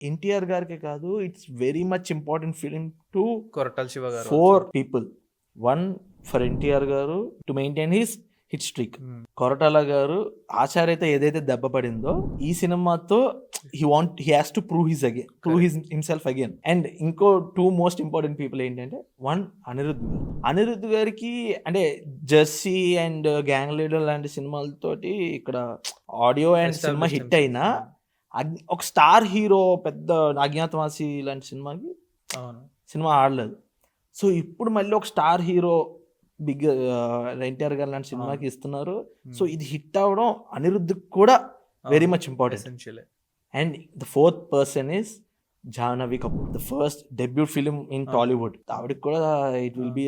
ఎన్టీఆర్ గారికి కాదు it's very much important film to Koratala Siva గారు four people one for NTR గారు to maintain his hit streak Hmm. Koratala గారు ఆచార్యత ఏదైతే దెబ్బ పడిందో ఈ సినిమాతో he want he has to prove his again prove his himself again and ఇంకో టూ మోస్ట్ ఇంపార్టెంట్ పీపుల్ ఏంటంటే వన్ అనిరుద్ధ్ గారు. అనిరుద్ధ్ గారికి అంటే జెర్సీ అండ్ గ్యాంగ్ లీడర్ లాంటి సినిమాలతోటి ఇక్కడ ఆడియో అండ్ సినిమా హిట్ అయినా అగ్- ఒక స్టార్ హీరో పెద్ద అజ్ఞాతవాసి లాంటి సినిమాకి అవును. సినిమా ఆడలేదు. సో ఇప్పుడు మళ్ళీ ఒక స్టార్ హీరో బిగ్ ఎన్టీఆర్ గారు లాంటి సినిమాకి ఇస్తున్నారు. సో ఇది హిట్ అవ్వడం అనిరుద్ధ్ కూడా very much important and the fourth person is Janhvi Kapoor the first debut film in. Tollywood ఆవిడకి కూడా it will be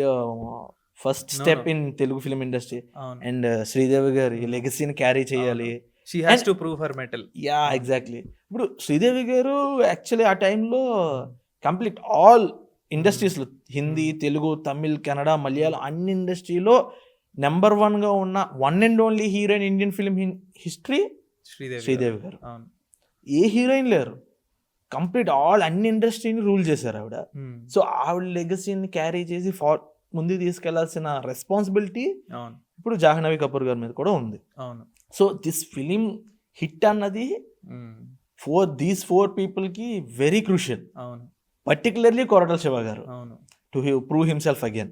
first step. In Telugu film industry and Sridevi గారి లెగసీని క్యారీ చేయాలి. She has to prove her metal yeah exactly ఇప్పుడు శ్రీదేవి గారు actually ఆ టైంలో complete all ఇండస్ట్రీస్లో హిందీ తెలుగు తమిళ్ కన్నడ మలయాళం అన్ని ఇండస్ట్రీలో నెంబర్ వన్గా ఉన్న one and only heroine Indian film history Sridevi Sridevi గారు. ఏ హీరోయిన్ లేరు. కంప్లీట్ ఆల్ అన్ని ఇండస్ట్రీని రూల్ చేశారు ఆవిడ. Hmm. సో ఆవిడ లెగసీని క్యారీ చేసి ఫార్ ముందుకు తీసుకెళ్ళాల్సిన రెస్పాన్సిబిలిటీ అవును. ఇప్పుడు జాహ్నవి కపూర్ గారి మీద కూడా ఉంది. అవును. సో దిస్ ఫిలిం హిట్ అన్నది. ఫోర్ దీస్ ఫోర్ పీపుల్కి వెరీ క్రూషియల్ అవును. పర్టికులర్లీ కొరటల శివ గారు. అవును. To prove himself again